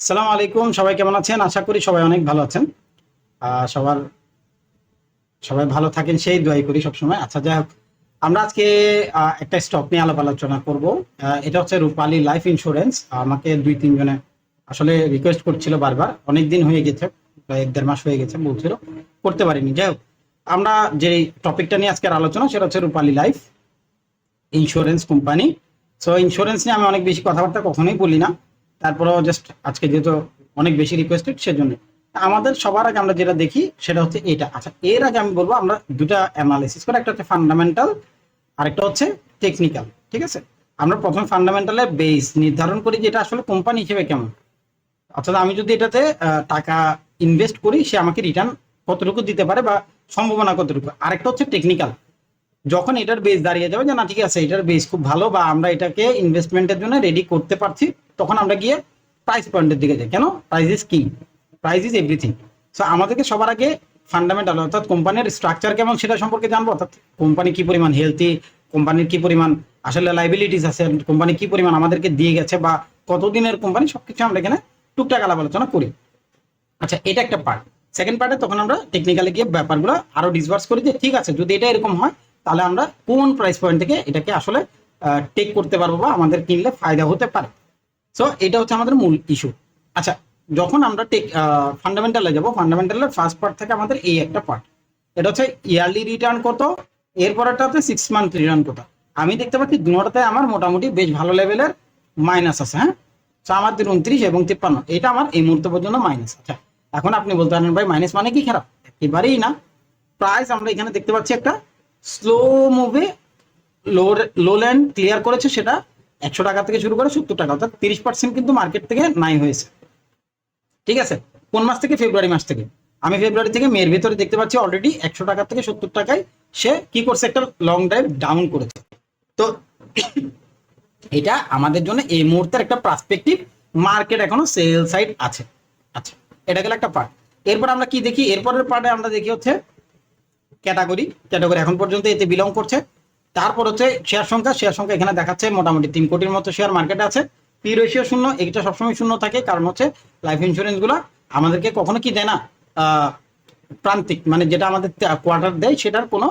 সালাম আলাইকুম, সবাই কেমন আছেন? আশা করি সবাই অনেক ভালো আছেন। সবার, সবাই ভালো থাকেন, সেই দোয়াই করি সবসময়। আচ্ছা যাই হোক, আমরা আজকে একটা স্টক নিয়ে আলাপ আলোচনা করব। এটা হচ্ছে রূপালী লাইফ ইন্স্যুরেন্স আমাকে দুই, তিনজনে আসলে রিকোয়েস্ট করছিল বারবার। অনেক দিন হয়ে গেছে, প্রায় এক, দেড় মাস হয়ে গেছে, বলছিল, করতে পারিনি। যাই হোক, আমরা যে টপিকটা নিয়ে আজকের আলোচনা, সেটা হচ্ছে Rupali life insurance company so insurance নিয়ে আমি অনেক বেশি কথাবার্তা কখনোই বলি না। তারপরেও জাস্ট আজকে যেহেতু অনেক বেশি রিকোয়েস্টেড সেজন্য। আমাদের সবার আগে আমরা যেটা দেখি, সেটা হচ্ছে এটা। আচ্ছা এর আগে আমি বলব, আমরা দুটা অ্যানালিসিস করে। একটা হচ্ছে ফান্ডামেন্টাল আরেকটা হচ্ছে টেকনিক্যাল ঠিক আছে? আমরা প্রথমে ফান্ডামেন্টালের বেস নির্ধারণ করি যে এটা আসলে কোম্পানি হিসেবে কেমন। অর্থাৎ আমি যদি এটাতে টাকা ইনভেস্ট করি, সে আমাকে রিটার্ন কতটুকু দিতে পারে বা সম্ভাবনা কতটুকু। আরেকটা হচ্ছে টেকনিক্যাল যখন এটার বেস দাঁড়িয়ে যাবে যে না, ঠিক আছে, এটার বেস খুব ভালো বা আমরা এটাকে ইনভেস্টমেন্টের জন্য রেডি করতে পারছি, তখন আমরা গিয়ে প্রাইস পয়েন্টের দিকে যাই। কেন? প্রাইস ইজ কি প্রাইস ইজ এভরিথিং সো আমাদেরকে সবার আগে ফান্ডামেন্টাল অর্থাৎ কোম্পানির স্ট্রাকচার কেমন সেটা সম্পর্কে জানব? অর্থাৎ কোম্পানি কি পরিমাণ হেলথি কোম্পানির কি পরিমাণ আসলে লাইবিলিটিস আছে, কোম্পানি কি পরিমাণ আমাদেরকে দিয়ে গেছে বা কতদিনের কোম্পানি, সবকিছু আমরা এখানে টুকটাক আলাপ আলোচনা করি। আচ্ছা এটা একটা পার্ট সেকেন্ড পার্টে তখন আমরা টেকনিক্যালি গিয়ে ব্যাপারগুলো আরও ডিসভার্স করি যে, ঠিক আছে, যদি এটা এরকম হয় তাহলে আমরা কোন প্রাইস পয়েন্ট থেকে এটাকে আসলে টেক করতে পারব বা আমাদের কিনলে ফায়দা হতে পারে। সো এটা হচ্ছে আমাদের মূল ইস্যু আচ্ছা যখন আমরা টেক ফান্ডামেন্টালে যাব ফান্ডামেন্টালের ফার্স্ট পার্ট থেকে আমাদের এই একটা পার্ট এটা হচ্ছে ইয়ারলি রিটার্ন কত এরপরটা হচ্ছে সিক্স মান্থ রিটার্ন কত। আমি দেখতে পাচ্ছি দুটাতে আমার মোটামুটি বেশ ভালো লেভেলের মাইনাস আছে হ্যাঁ? তো আমার উনত্রিশ এবং তিপ্পান্ন, এটা আমার এই মুহূর্ত পর্যন্ত মাইনাস আচ্ছা এখন আপনি বলতে পারেন, ভাই মাইনাস মানে কি খারাপ? একেবারেই না। প্রাইস আমরা এখানে দেখতে পাচ্ছি একটা স্লো মুভে লো ল্যান্ড ক্লিয়ার করেছে সেটা একশো টাকা থেকে শুরু করে সত্তর টাকা, অর্থাৎ তিরিশ পার্সেন্ট কিন্তু মার্কেট থেকে নাই হয়েছে। ঠিক আছে? কোন মাস থেকে? ফেব্রুয়ারি মাস থেকে। আমি ফেব্রুয়ারি থেকে মেয়ের ভিতরে দেখতে পাচ্ছি অলরেডি একশো টাকা থেকে সত্তর টাকায় সে কি করছে? একটা লং ড্রাইভ ডাউন করেছে। তো এটা আমাদের জন্য এই মুহূর্তের একটা পার্সপেক্টিভ মার্কেট এখনও সেল সাইড আছে। আচ্ছা এটা গেল একটা পার্ট এরপর আমরা কি দেখি? এরপরের পার্টে আমরা দেখি হচ্ছে ক্যাটাগরি ক্যাটাগরি এখন পর্যন্ত এতে বিলং করছে। তারপর হচ্ছে শেয়ার সংখ্যা শেয়ার সংখ্যা এখানে দেখাচ্ছে মোটামুটি তিন কোটির মতো শেয়ার মার্কেটে আছে। পি রেশিও শূন্য এটা সবসময় শূন্য থাকে, কারণ হচ্ছে লাইফ ইন্স্যুরেন্সগুলা আমাদেরকে কখনো কি দেয় না প্রান্তিক মানে যেটা আমাদের কোয়ার্টার দেয় সেটার কোনো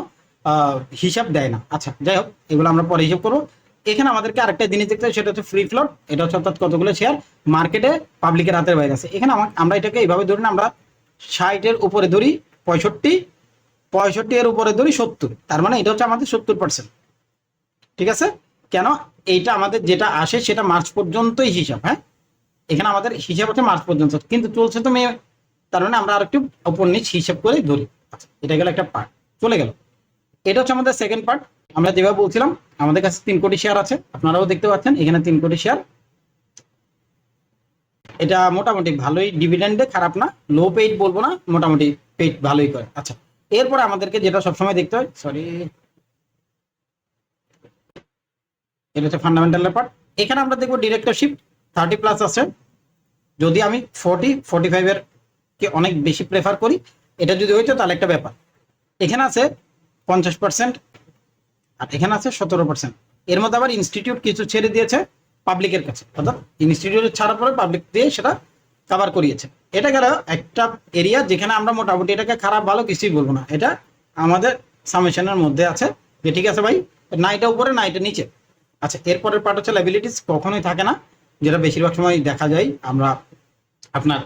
হিসাব দেয় না। আচ্ছা যাই হোক, এগুলো আমরা পরে হিসাব করব। এখানে আমাদেরকে আরেকটা জিনিস দেখতে সেটা হচ্ছে ফ্রি ফ্লোট এটা হচ্ছে অর্থাৎ কতগুলো শেয়ার মার্কেটে পাবলিকের হাতের বাইরে আছে। এখানে আমা- আমরা এটাকে এইভাবে ধরি না, আমরা ষাটের উপরে ধরি, পঁয়ষট্টি পঁয়ষট্টি এর উপরে ধরি সত্তর। তার মানে এটা হচ্ছে আমাদের সত্তর পার্সেন্ট ঠিক আছে? কেন? এইটা আমাদের যেটা আসে সেটা মার্চ পর্যন্তই হিসাব হ্যাঁ? এখানে আমাদের হিসাব হচ্ছে মার্চ পর্যন্ত। কিন্তু চলছে তো মে, তার মানে আমরা আর একটু উপর নিচ হিসাব করে ধরি। আচ্ছা এটা গেল একটা পার্ট চলে গেল। এটা হচ্ছে আমাদের সেকেন্ড পার্ট আমরা যেভাবে বলছিলাম, আমাদের কাছে তিন কোটি শেয়ার আছে। আপনারাও দেখতে পাচ্ছেন, এখানে তিন কোটি শেয়ার এটা মোটামুটি ভালোই ডিভিডেন্ডে খারাপ না। লো পেইড বলব না, মোটামুটি পেইড ভালোই করে। আচ্ছা এরপরে আমাদেরকে যেটা সবসময় দেখতে হয় সরি এটা হচ্ছে ফান্ডামেন্টাল পার্ট এখানে আমরা দেখব ডিরেক্টরশিপ থার্টি প্লাস আছে। যদি আমি ফোর্টি ফোর্টি ফাইভের কে অনেক বেশি প্রেফার করি এটা যদি হইতো তাহলে একটা ব্যাপার। এখানে আছে পঞ্চাশ পার্সেন্ট আর এখানে আছে সতেরো পার্সেন্ট এর মধ্যে আবার ইনস্টিটিউট কিছু ছেড়ে দিয়েছে পাবলিকের কাছে। অর্থাৎ ইনস্টিটিউট ছাড়ার পরে পাবলিক দিয়ে সেটা কভার করিয়েছে। এটা গেল একটা এরিয়া যেখানে আমরা মোটামুটি এটাকে খারাপ, ভালো কিছুই বলব না। এটা আমাদের সামেশনের মধ্যে আছে। যে ঠিক আছে ভাই? না এটা উপরে না এটা নিচে। আচ্ছা এরপরের পার্ট হচ্ছে লাইবিলিটিস কখনোই থাকে না। যেটা বেশিরভাগ সময় দেখা যায় আমরা আপনার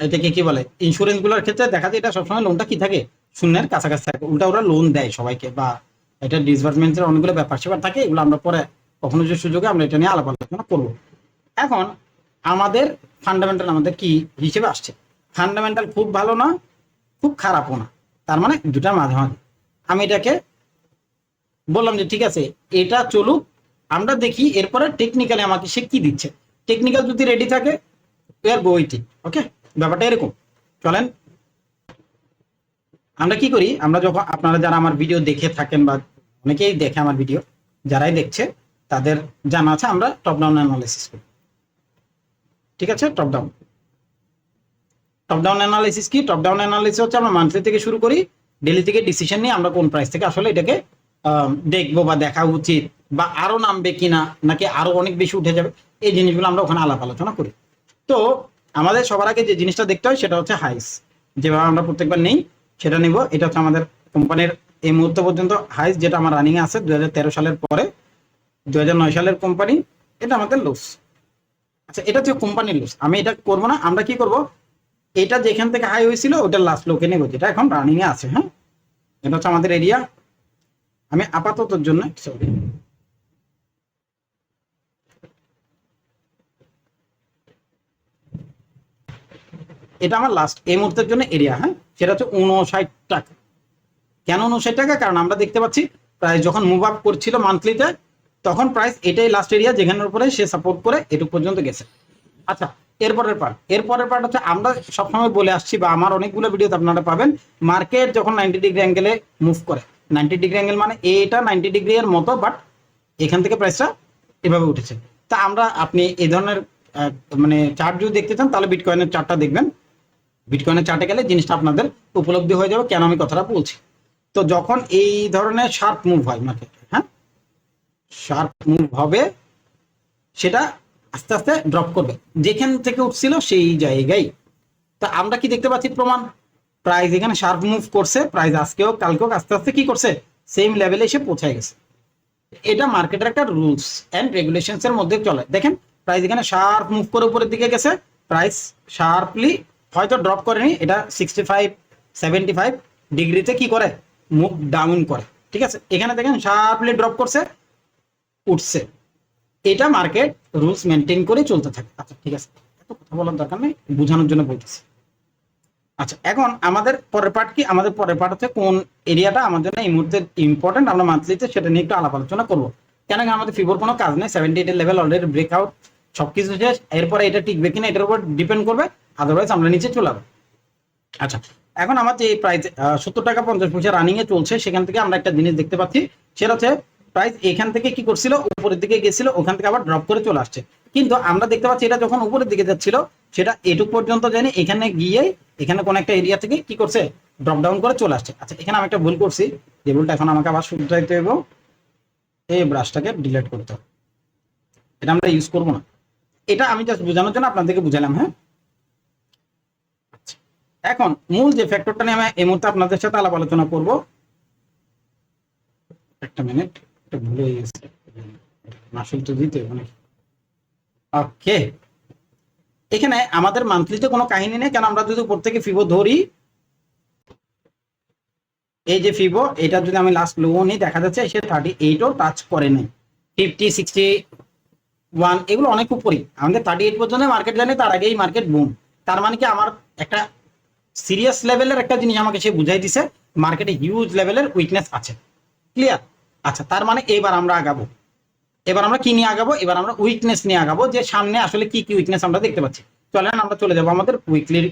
এটাকে কি বলে? ইন্স্যুরেন্সগুলোর ক্ষেত্রে দেখা যায় এটা সবসময় লোনটা কি থাকে? শূন্যের কাছাকাছি থাকে। উল্টা ওরা লোন দেয় সবাইকে বা এটা ডিসবার্সমেন্টের অনেকগুলো ব্যাপার স্যাপার থাকে। এগুলো আমরা পরে কখনো যে সুযোগে আমরা এটা নিয়ে আলাপ আলোচনা করব। এখন আমাদের ফান্ডামেন্টাল আমাদের কি হিসেবে আসছে? ফান্ডামেন্টাল খুব ভালো না, খুব খারাপও না। তার মানে দুটার মাঝামাঝি আমি এটাকে বললাম যে, ঠিক আছে, এটা চলুক, আমরা দেখি এরপরে টেকনিক্যালি আমাকে সে কি দিচ্ছে? টেকনিক্যাল যদি রেডি থাকে আর বইটি ওকে ব্যাপারটা এরকম। চলেন। আমরা কি করি? আমরা যখন, আপনারা যারা আমার ভিডিও দেখে থাকেন বা অনেকেই দেখে আমার ভিডিও যারাই দেখছে, তাদের জানা আছে, আমরা টপ ডাউন অ্যানালাইসিস করি। ঠিক আছে? Top down top down analysis কি? টপ ডাউন অ্যানালাইসিস হচ্ছে আমরা মান্থলি থেকে শুরু করি ডেলি থেকে ডিসিশন নিয়ে আমরা কোন প্রাইস থেকে আসলে এটাকে দেখব বা দেখা উচিত বা আরও নামবে কিনা, নাকি আরও অনেক বেশি উঠে যাবে, এই জিনিসগুলো আমরা ওখানে আলাপ আলোচনা করি। তো আমাদের সবার আগে যে জিনিসটা দেখতে হয় সেটা হচ্ছে হাইস যেভাবে আমরা প্রত্যেকবার নেই, সেটা নিব। এটা হচ্ছে আমাদের কোম্পানির এই মুহূর্ত পর্যন্ত হাইস যেটা আমার রানিং আছে, দুই হাজার তেরো সালের পরে দু হাজার নয় সালের কোম্পানি, এটা আমাদের লুস আচ্ছা এটা হচ্ছে কোম্পানির লুস আমি এটা করব না, আমরা কি করব? এটা যেখান থেকে হাই হয়েছিল, ওটা লাস্ট লোকে নেব, যেটা এখন রানিং এ আছে হ্যাঁ? এটা হচ্ছে আমাদের এরিয়া আমি আপাততর জন্য সরি এটা আমার লাস্ট এই মুহূর্তের জন্য এরিয়া হ্যাঁ? সেটা হচ্ছে উনষাট টাকা। কেন উনষাট টাকা? কারণ আমরা দেখতে পাচ্ছি, প্রায় যখন মুভ আপ করছিল মান্থলিতে তখন প্রাইস এটাই লাস্ট এরিয়া যেখানের উপরে সে সাপোর্ট করে এটুক পর্যন্ত গেছে। আচ্ছা এরপরের পার্ট এরপরের পার্ট হচ্ছে আমরা সবসময় বলে আসছি বা আমার অনেকগুলো ভিডিওতে আপনারা পাবেন মার্কেট যখন নাইনটি ডিগ্রি অ্যাঙ্গেলে মুভ করে। নাইনটি ডিগ্রি অ্যাঙ্গেল মানে এটা নাইনটি ডিগ্রি এর মতো বাট এখান থেকে প্রাইসটা এভাবে উঠেছে। তা আমরা আপনি এই ধরনের মানে চার্ট যদি দেখতে চান, তাহলে বিটকয়েনের চার্টটা দেখবেন। বিটকয়েনের চার্টে গেলে জিনিসটা আপনাদের উপলব্ধি হয়ে যাবে। কেন আমি কথাটা বলছি? তো যখন এই ধরনের শার্প মুভ হয় মার্কেট হ্যাঁ? শার্প মুভ হবে, সেটা আস্তে আস্তে ড্রপ করবে। যেখান থেকে উঠছিল সেই জায়গায়। তা আমরা কি দেখতে পাচ্ছি প্রমাণ? প্রাইস এখানে শার্প মুভ করছে প্রাইস আজকেও কালকেও আস্তে আস্তে কি করছে? সেম লেভেলে এসে পৌঁছায় গেছে। এটা মার্কেটের একটা রুলস অ্যান্ড রেগুলেশনস এর মধ্যে চলে। দেখেন প্রাইস এখানে শার্প মুভ করে উপরের দিকে গেছে। প্রাইস শার্পলি হয়তো ড্রপ করেনি, এটা সিক্সটি ফাইভ সেভেন্টি ফাইভ ডিগ্রিতে কি করে? মুভ ডাউন করে। ঠিক আছে? এখানে দেখেন শার্পলি ড্রপ করছে। উঠছে। এটা মার্কেট রুলস মেনটেন করে চলতে থাকে। আচ্ছা ঠিক আছে। এত কথা বলার দরকার নেই, বোঝানোর জন্য বলতেছি। আচ্ছা এখন আমাদের পরের পার্ট কি? আমাদের পরের পার্ট হচ্ছে কোন এরিয়াটা আমার জন্য এই মুহূর্তে ইম্পর্টেন্ট আমরা মান্থলিতে সেটা নিয়ে একটু আলাপ আলোচনা করব। কেন আমাদের ফিবোর কোনো কাজ নেই? সেভেন্টি এইটের লেভেল অলরেডি ব্রেকআউট সবকিছু শেষ। এরপরে এটা টিকবে কিনা এটার উপর ডিপেন্ড করবে। আদারওয়াইজ আমরা নিচে চলে যাব। আচ্ছা এখন আমার যে প্রাইস সত্তর টাকা পঞ্চাশ পয়সা রানিং এ চলছে, সেখান থেকে আমরা একটা জিনিস দেখতে পাচ্ছি। সেটা হচ্ছে প্রাইস এখান থেকে কি করছিল? উপরের দিকে গেছিল ওখান থেকে আবার ড্রপ করে চলে আসছে। কিন্তু আমরা দেখতে পাচ্ছি এটা যখন উপরের দিকে যাচ্ছিল সেটা এটুক পর্যন্ত জানি এখানে গিয়ে এখানে কোন একটা এরিয়া থেকে কি করছে? ড্রপ ডাউন করে চলে আসছে। আচ্ছা এখানে আমি একটা ভুল করছি। যে ভুলটা এখন আমাকে আবার শুধরাইতে হবে এই ব্রাশটাকে ডিলিট করতে হবে। এটা আমরা ইউজ করব না। এটা আমি জাস্ট বোঝানোর জন্য আপনাদেরকে বুঝালাম হ্যাঁ? আচ্ছা, এখন মূল যে ফ্যাক্টরটা নিয়ে আমি এই মুহূর্তে আপনাদের সাথে আলাপ আলোচনা করব একটা মিনিট এটা ভুলে গেছে। মাসুল তো দিতে মানে ওকে। এখানে আমাদের মান্থলিতে কোনো কাহিনী নেই, কেন আমরা যদি উপর থেকে ফিবো ধরি, এই যে ফিবো এটা যদি আমি লাস্ট লো নিই, দেখা যাচ্ছে সে থার্টি এইটও টাচ করে নাই। ফিফটি সিক্সটি ওয়ান এগুলো অনেক উপরেই আমাদের থার্টি এইট পর্যন্ত মার্কেট জানি, তার আগেই মার্কেট বুম তার মানে কি আমার একটা সিরিয়াস লেভেলের একটা জিনিস আমাকে সে বুঝাই দিছে মার্কেটে হিউজ লেভেলের উইকনেস আছে। ক্লিয়ার আচ্ছা তার মানে এবার আমরা আগাবো। এবার আমরা কি নিয়ে আগাবো? এবার আমরা উইকনেস নিয়ে আগাবো, যে সামনে আসলে কি কি উইকনেস আমরা দেখতে পাচ্ছি। চলেন আমরা চলে যাব আমাদের উইকলির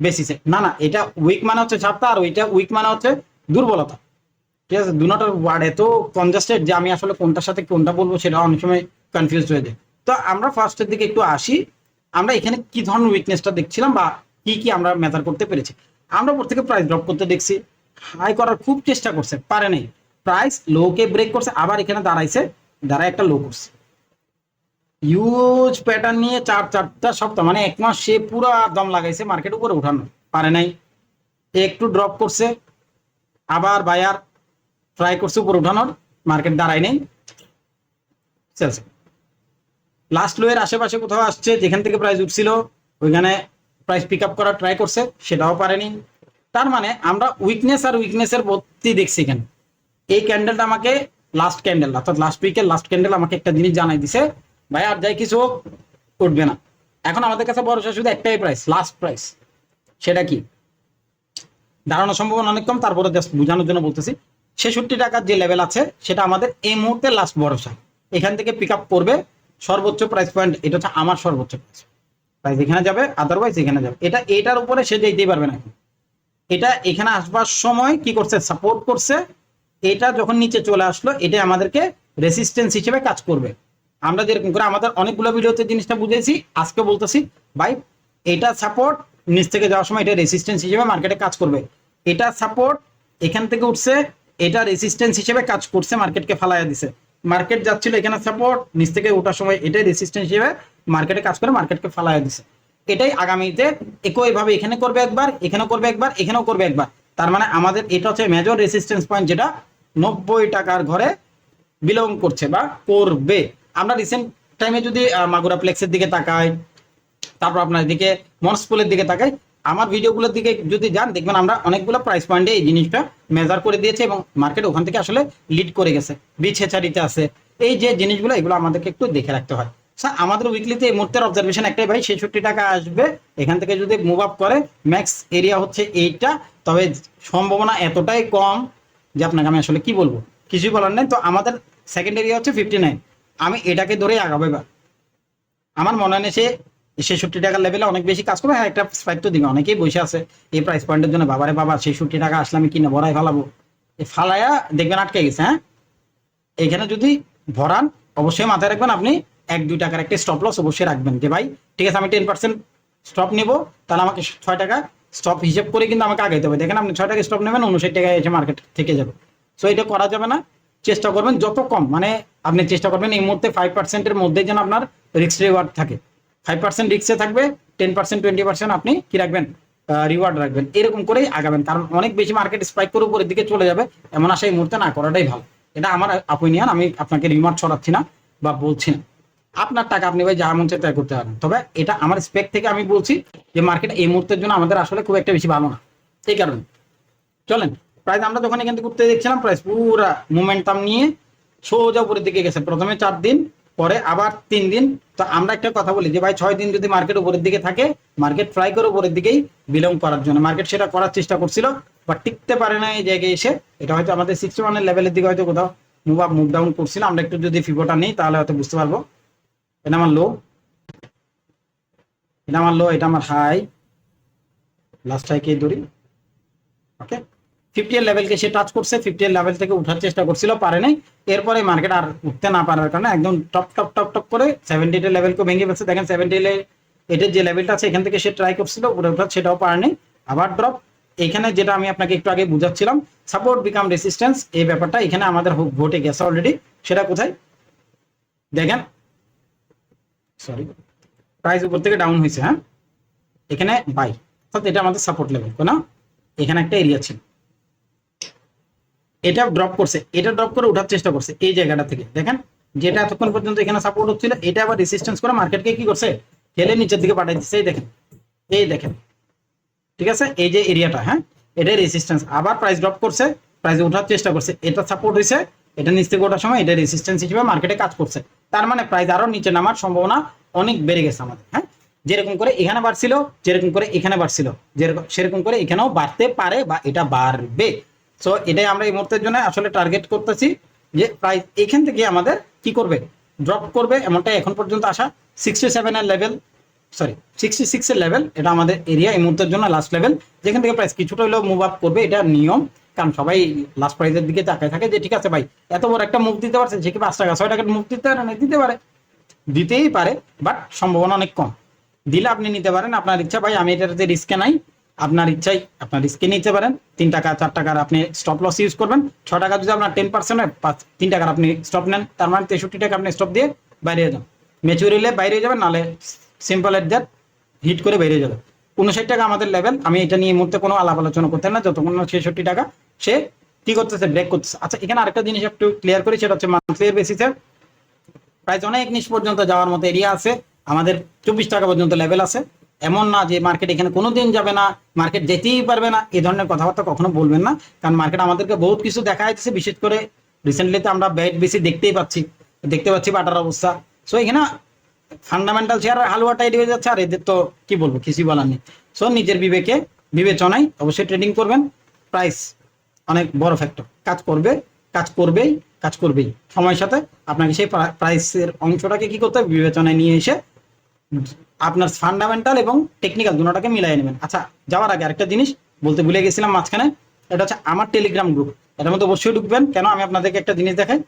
বেসিসে না না, এটা উইক মানে হচ্ছে ছাপটা আর ওইটা উইক মানে হচ্ছে দুর্বলতা। ঠিক আছে? দুটার ওয়ার্ড এত কনজাস্টেড যে আমি আসলে কোনটার সাথে কোনটা বলব সেটা অনেক সময় কনফিউজ হয়ে যায়। তো আমরা ফার্স্টের দিকে একটু আসি। আমরা এখানে কি ধরনের উইকনেসটা দেখছিলাম বা কি কি আমরা মেজার করতে পেরেছি? আমরা থেকে প্রাইস ড্রপ করতে দেখছি। হাই করার খুব চেষ্টা করছে, পারে নেই। প্রাইস লোকে ব্রেক করছে, আবার এখানে দাঁড়াইছে, দাঁড়ায় একটা লো করছে। ইউজ প্যাটার্ন নিয়ে চার চারটা সপ্তাহ মানে এক মাস সে পুরো দম লাগাইছে মার্কেট উপরে উঠানো, পারে নাই। একটু ড্রপ করছে, আবার বায়ার ট্রাই করছে উপরে উঠানোর মার্কেট দাঁড়ায় নেই। লাস্ট লো এর আশেপাশে কোথাও আসছে, যেখান থেকে প্রাইস উঠছিল, ওইখানে প্রাইস পিক আপ করার ট্রাই করছে, সেটাও পারেনি। তার মানে আমরা উইকনেস আর উইকনেসের ভর্তি দেখছি এখানে। এই ক্যান্ডেলটা আমাকে লাস্ট ক্যান্ডেল অর্থাৎ লাস্ট উইকের লাস্ট ক্যান্ডেল আমাকে একটা জিনিস জানাই দিছে, ভাই, আর যাই কিছু উঠবে না। এখন আমাদের কাছে ভরসা শুধু একটাই প্রাইস লাস্ট প্রাইস সেটা কি? দাঁড়ানোর সম্ভাবনা অনেক কম, তারপরে জাস্ট বোঝানোর জন্য বলতেছি। ছেষট্টি টাকার যে লেভেল আছে, সেটা আমাদের এই মুহূর্তে লাস্ট ভরসা। এখান থেকে পিক আপ করবে, সর্বোচ্চ প্রাইস পয়েন্ট এটা হচ্ছে আমার সর্বোচ্চ প্রাইস প্রাইস এখানে যাবে আদারওয়াইজ এখানে যাবে। এটা, এটার উপরে সে যেতেই পারবে না। এটা এখানে আসবার সময় কি করছে? সাপোর্ট করছে। এটা যখন নিচে চলে আসলো এটা আমাদেরকে রেসিস্টেন্স হিসেবে কাজ করবে। আমরা যেরকম করে আমাদের অনেকগুলো ভিডিওতে জিনিসটা বুঝেছি, আজকে বলতেছি, ভাই, এটা সাপোর্ট নিচ থেকে যাওয়ার সময় এটা রেসিস্টেন্স হিসেবে মার্কেটে কাজ করবে। এটা সাপোর্ট এখান থেকে উঠছে, এটা রেসিস্টেন্স হিসেবে কাজ করছে মার্কেটকে ফালাইয়া দিছে। মার্কেট যাচ্ছিল, এখানে সাপোর্ট নিচ থেকে ওঠার সময় এটাই রেসিস্টেন্স হিসেবে মার্কেটে কাজ করে মার্কেটকে ফালাইয়া দিছে। এটাই আগামীতে একইভাবে এখানে করবে একবার, এখানেও করবে একবার, এখানেও করবে একবার। তার মানে আমাদের এটা হচ্ছে মেজর রেসিস্টেন্স পয়েন্ট যেটা নব্বই টাকার ঘরে বিলং করছে বা করবে। আমরা রিসেন্ট টাইমে যদি মাগুরা প্লেক্সের দিকে তাকাই, তারপর আপনার এদিকে মনস্পুলের দিকে তাকাই, আমার ভিডিওগুলোর দিকে যদি যান, দেখবেন আমরা অনেকগুলো প্রাইস পয়েন্টে এই জিনিসটা মেজার করে দিয়েছে এবং মার্কেট ওখান থেকে আসলে লিড করে গেছে বিচ আছে। এই যে জিনিসগুলো, এগুলো আমাদেরকে একটু দেখে রাখতে হয়। স্যার, আমাদের উইকলিতে এই মুহূর্তের অবজারভেশন একটাই ভাই, ছেষট্টি টাকা আসবে। এখান থেকে যদি মুভ আপ করে ম্যাক্স এরিয়া হচ্ছে এইটা, তবে সম্ভাবনা এতটাই কম যে আপনাকে আমি আসলে কি বলব? কিছুই বলার নেই। তো আমাদের সেকেন্ড এরিয়া হচ্ছে ফিফটি নাইন আমি এটাকে ধরেই আগাবো এবার। আমার মনে হয় সে ছেষট্টি টাকার লেভেলে অনেক বেশি কাজ করবে। হ্যাঁ একটা স্পাইক তো দিবে। অনেকেই বসে আছে। এই প্রাইস পয়েন্টের জন্য, বাবারে বাবা, ছেষট্টি টাকা আসলে আমি কিনে ভরাই ফালাবো? এই ফালায়া দেখবেন আটকে গেছে হ্যাঁ? এখানে যদি ভরান, অবশ্যই মাথায় রাখবেন, আপনি এক, দুই টাকার একটা স্টপ লস অবশ্যই রাখবেন। যে ভাই, ঠিক আছে, আমি টেন পার্সেন্ট স্টপ নেব, তাহলে আমাকে ছয় টাকা স্টপ হিসেব করে কিন্তু আমাকে আগাইতে হবে। দেখেন আপনি ছয় টাকা স্টপ নেবেন, উনষাট টাকায় এসে মার্কেট থেকে যাবে। সো এটা করা যাবে না। চেষ্টা করবেন যত কম মানে আপনি চেষ্টা করবেন এই মুহূর্তে ফাইভ পার্সেন্টের মধ্যে যেন আপনার রিস্ক রিওয়ার্ড থাকে। ফাইভ পার্সেন্ট রিক্সে থাকবে টেন পার্সেন্ট টোয়েন্টি পার্সেন্ট আপনি কি রাখবেন? রিওয়ার্ড রাখবেন। এরকম করেই আগাবেন। কারণ অনেক বেশি মার্কেট স্পাইক করে উপরের দিকে চলে যাবে, এমন আশা এই মুহূর্তে না করাটাই ভালো। এটা আমার অপিনিয়ন আমি আপনাকে রিমার্ক ছড়াচ্ছি না বা বলছি না। আপনার টাকা আপনি ভাই যা মন চায় তাই করতে পারেন তবে এটা আমার স্পেক থেকে আমি বলছি যে মার্কেট এই মুহূর্তের জন্য আমাদের আসলে খুব একটা বেশি ভালো না। এই কারণে। চলেন প্রাইস আমরা যখন এখান থেকে উঠতে দেখছিলাম প্রাইস পুরা মোমেন্টাম নিয়ে সোজা উপরের দিকে গেছে। প্রথমে চার দিন, পরে আবার তিন দিন। তো আমরা একটা কথা বলি যে, ভাই, ছয় দিন যদি মার্কেট উপরের দিকে থাকে মার্কেট ফ্রাই করে উপরের দিকেই বিলং করার জন্য। মার্কেট সেটা করার চেষ্টা করছিল বা টিকতে পারে না এই জায়গায় এসে। এটা হয়তো আমাদের সিক্সটি ওয়ানের লেভেলের দিকে হয়তো কোথাও মুভ আপ মুভ ডাউন করছিল। আমরা একটু যদি ফিবোটা নিই, তাহলে হয়তো বুঝতে পারব। এটা আমার লো এটা আমার লো এটা আমার হাই লাস্ট হাই কে ধরি। ওকে ফিফটি এর লেভেলকে সে টাচ করছে ফিফটি এর লেভেল থেকে উঠার চেষ্টা করছিল, পারে নাই। এরপরে মার্কেট আর উঠতে না পারার কারণে একদম টপ টপ টপ টপ করে সেভেন্টি এর লেভেলকে ভেঙে ফেলছে। দেখেন সেভেন্টি এটার যে লেভেলটা আছে, এখান থেকে সে ট্রাই করছিল, উপরে ওঠার, সেটাও পারেনি আবার ড্রপ এখানে যেটা আমি আপনাকে একটু আগে বুঝাচ্ছিলাম সাপোর্ট বিকাম রেসিস্ট্যান্স এই ব্যাপারটা এখানে আমাদের ভোটে গেছে অলরেডি সেটা কোথায়? দেখেন সরি প্রাইস উপর থেকে ডাউন হয়েছে হ্যাঁ? এখানে বাই অর্থাৎ এটা আমাদের সাপোর্ট লেভেল এখানে একটা এরিয়া ছিল। এটা ড্রপ করছে। এটা ড্রপ করে ওঠার চেষ্টা করছে এই জায়গাটা থেকে। দেখেন, যেটা এতক্ষণ পর্যন্ত এখানে সাপোর্ট হচ্ছিল, এটা আবার রেসিস্টেন্স করে মার্কেটকে কি করছে? ঠেলে নিচের দিকে পাঠিয়ে দিচ্ছে। এই দেখেন এই দেখেন। ঠিক আছে? এই যে এরিয়াটা হ্যাঁ? এটাই রেসিস্টেন্স আবার প্রাইস ড্রপ করছে প্রাইস ওঠার চেষ্টা করছে। এটা সাপোর্ট হয়েছে এটা নিচ থেকে ওঠার সময় এটা রেসিস্টেন্স হিসেবে মার্কেটে কাজ করছে। তার মানে প্রাইস আরও নিচে নামার সম্ভাবনা অনেক বেড়ে গেছে আমাদের হ্যাঁ? যেরকম করে এখানে বাড়ছিল, যেরকম করে এখানে বাড়ছিল, যেরকম, সেরকম করে এখানেও বাড়তে পারে বা এটা বাড়বে। সো এটাই আমরা এই মুহূর্তের জন্য আসলে টার্গেট করতেছি যে প্রাইস এখান থেকে আমাদের কি করবে? ড্রপ করবে, এমনটাই এখন পর্যন্ত আসা সিক্সটি সেভেনের লেভেল সরি সিক্সটি সিক্সের লেভেল এটা আমাদের এরিয়া এই মুহূর্তের জন্য লাস্ট লেভেল যেখান থেকে প্রাইস কিছুটা হলেও মুভ আপ করবে, এটা নিয়ম। কারণ সবাই লাস্ট প্রাইজের দিকে তাকায় থাকে যে, ঠিক আছে ভাই, এত বড় একটা মুভ দিতে পারছে যে কি পাঁচ টাকা, ছয় টাকার মুভ দিতে পারে না? দিতে পারে। দিতেই পারে বাট সম্ভাবনা অনেক কম। দিলে আপনি নিতে পারেন, আপনার ইচ্ছা, ভাই, আমি এটাতে রিস্কে নাই। আপনার ইচ্ছাই আপনার রিস্কে নিতে পারেন। তিন টাকা, চার টাকার আপনি স্টপ লস ইউজ করবেন। ছ টাকা যদি আপনার টেন পার্সেন্ট হয়, পাঁচ, তিন টাকার আপনি স্টপ নেন। তার মানে তেষট্টি টাকা আপনি স্টপ দিয়ে বাইরে যান। ম্যাচুরিলে বাইরে যাবেন, নাহলে সিম্পল এট দ্যাট হিট করে বেরিয়ে যাবে উনষাট টাকা আমাদের লেভেল আমি এটা নিয়ে মুহূর্তে কোনো আলাপ আলোচনা করতে না, যতক্ষণ ছেষট্টি টাকা সে কি করতেছে ব্রেক করতেছে। আচ্ছা এখানে আরেকটা জিনিস একটু ক্লিয়ার করি, সেটা হচ্ছে মান্থলি বেসিসে প্রাইস অনেক নিচ পর্যন্ত যাওয়ার মতো এরিয়া আছে। আমাদের চব্বিশ টাকা পর্যন্ত লেভেল আছে। এমন না যে মার্কেট এখানে কোনো দিন যাবে না মার্কেট যেতেই পারবে না, এই ধরনের কথাবার্তা কখনো বলবেন না। কারণ মার্কেট আমাদেরকে বহুত কিছু দেখা যাচ্ছে বিশেষ করে রিসেন্টলিতে আমরা ব্যাট বেশি দেখতেই পাচ্ছি। দেখতে পাচ্ছি বাটার অবস্থা। সো এখানে ফান্ডামেন্টাল শেয়ার হালুয়াটাই ডেবে যাচ্ছে, আর এদের তো কি বলব, কিছুই বলার নেই। সো নিজের বিবেকে, বিবেচনায় অবশ্যই ট্রেডিং করবেন। প্রাইস অনেক বড় ফ্যাক্টর কাজ করবে, কাজ করবেই কাজ করবেই। সময়ের সাথে আপনাকে সেই প্রাইসের অংশটাকে কি করতে হবে? বিবেচনায় নিয়ে এসে আপনার ফান্ডামেন্টাল এবং টেকনিক্যাল দুটোটাকে মিলাই নেবেন। আচ্ছা যাওয়ার আগে আরেকটা জিনিস বলতে ভুলে গেছিলাম মাঝখানে। এটা হচ্ছে আমার টেলিগ্রাম গ্রুপ এটার মধ্যে অবশ্যই ঢুকবেন। কেন? আমি আপনাদেরকে একটা জিনিস দেখাই।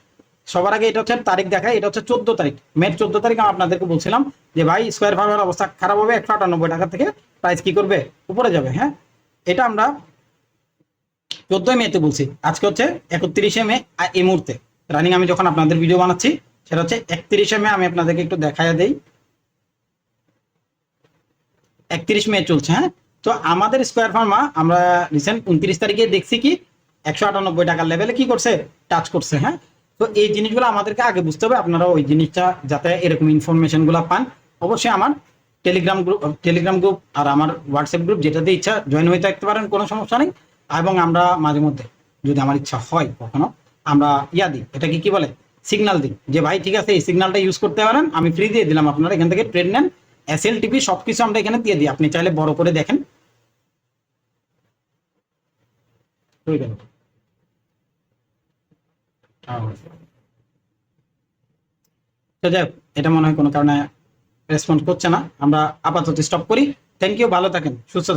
সবার আগে এটা হচ্ছে তারিখ দেখায় এটা হচ্ছে চোদ্দ তারিখ। মের চোদ্দ তারিখ আমি আপনাদেরকে বলছিলাম যে ভাই স্কোয়ার ফার্মের অবস্থা খারাপ হবে, একশো আটানব্বই টাকা থেকে প্রাইস কি করবে? উপরে যাবে হ্যাঁ? এটা আমরা চোদ্দই মেতে বলছি। আজকে হচ্ছে একত্রিশে মে এই মুহূর্তে। রানিং আমি যখন আপনাদের ভিডিও বানাচ্ছি, সেটা হচ্ছে একত্রিশে মে আমি আপনাদেরকে একটু দেখাইয়া দেই। একত্রিশ মে চলছে হ্যাঁ? তো আমাদের স্কোয়ার ফার্মা আমরা রিসেন্ট উনত্রিশ তারিখে দেখছি কি, একশো আটানব্বই টাকার লেভেলে কি করছে? টাচ করছে হ্যাঁ? তো এই জিনিসগুলো আমাদেরকে আগে বুঝতে হবে। আপনারা ওই জিনিসটা যাতে এরকম ইনফরমেশনগুলো পান। অবশ্যই আমার টেলিগ্রাম গ্রুপ টেলিগ্রাম গ্রুপ আর আমার হোয়াটসঅ্যাপ গ্রুপ যেটাতে ইচ্ছা জয়েন হয়ে থাকতে পারেন, কোনো সমস্যা নেই। এবং আমরা মাঝে মধ্যে, যদি আমার ইচ্ছা হয় কখনো, আমরা ইয়া দিই। এটাকে কি বলে? সিগনাল দিই যে, ভাই, ঠিক আছে, এই সিগনালটা ইউজ করতে পারেন। আমি ফ্রি দিয়ে দিলাম আপনারা, এখান থেকে ট্রেড নেন। এস এল টিপি সবকিছু আমরা এখানে দিয়ে দিই। আপনি চাইলে বড় করে দেখেন। তো যাই এটা মনে হয় কোনো কারণে রেসপন্স করছে না। আমরা আপাতত স্টপ করি। থ্যাংক ইউ ভালো থাকেন, সুস্থ